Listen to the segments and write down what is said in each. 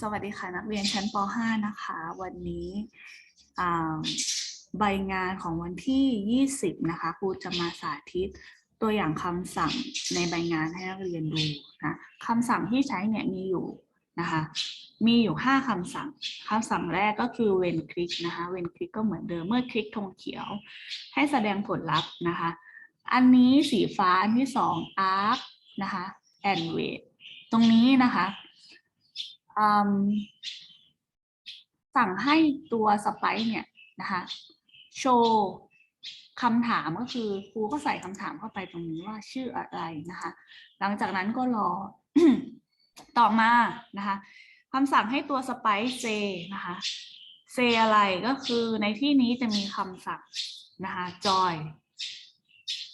สวัสดีค่ะนักเรียนชั้นป .5 นะคะ วันนี้ใบงานของวันที่ 20 นะคะครูจะมาสาธิตตัวอย่างคำสั่งในใบงานให้นักเรียนดูนะคำสั่งที่ใช้เนี่ยมีอยู่นะคะมีอยู่ 5คำสั่งคำสั่งแรกก็คือ when click นะคะ when click ก็เหมือนเดิมเมื่อคลิกธงเขียว ให้แสดงผลลัพธ์นะคะอันนี้สีฟ้าอันที่สอง arc นะคะ and wait ตรงนี้นะคะ สั่งให้ตัวสไปซ์เนี่ยนะคะโชว์คำถามก็คือครูก็ใส่คำถามเข้าไปตรงนี้ว่าชื่ออะไรนะคะ หลังจากนั้นก็รอต่อมานะคะคำสั่งให้ตัวสไปซ์เซนะคะเซอะไรก็คือในที่นี้จะมีคำสั่งนะคะจอย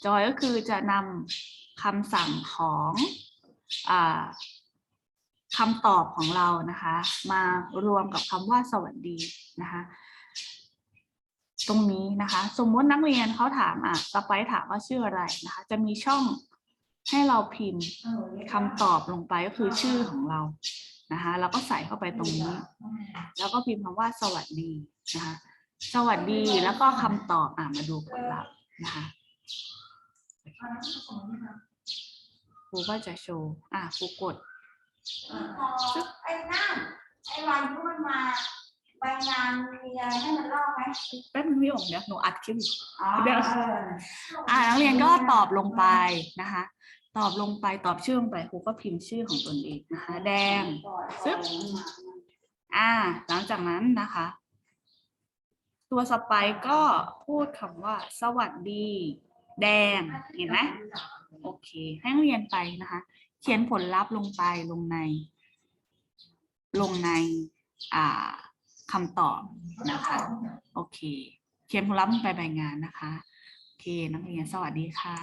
จอยก็คือจะนำคำสั่งของอ่า คำตอบของเรานะคะ มารวมกับคำว่าสวัสดีนะคะ ตรงนี้นะคะ สมมตินักเรียนเขาถามอะสไปซ์ถามว่าชื่ออะไรนะคะ จะมีช่องให้เราพิมพ์คำตอบลงไปก็คือชื่อของเรานะคะแล้วก็ใส่เข้าไปตรงนี้ แล้วก็พิมพ์คำว่าสวัสดีนะคะ สวัสดีแล้วก็คำตอบอะมาดูผลลัพธ์นะคะครูก็จะโชว์ อะครูกด ไอ้นั่นไอ้วันที่มันมาใบงานมีอะไรให้มันลอกไหมแป๊บนึงพี่องเดี๋ยวหนูอัดคลิปอยู่อ๋อเดี๋ยวอ่านักเรียนก็ตอบลงไปนะคะ ตอบลงไปตอบชื่อลงไปครูก็พิมพ์ชื่อของตนเองนะคะ แดงซึบอ่า หลังจากนั้นนะคะ ตัวสไปร์ก็พูดคำว่า สวัสดี แดง เห็นไหมโอเค ให้นักเรียนไปนะคะ เขียนผลลัพธ์ลงไปลงใน ลงในอ่าคำตอบนะคะ โอเค เขียนผลลัพธ์ลงไปใบงานนะคะ โอเค นักเรียนสวัสดีค่ะ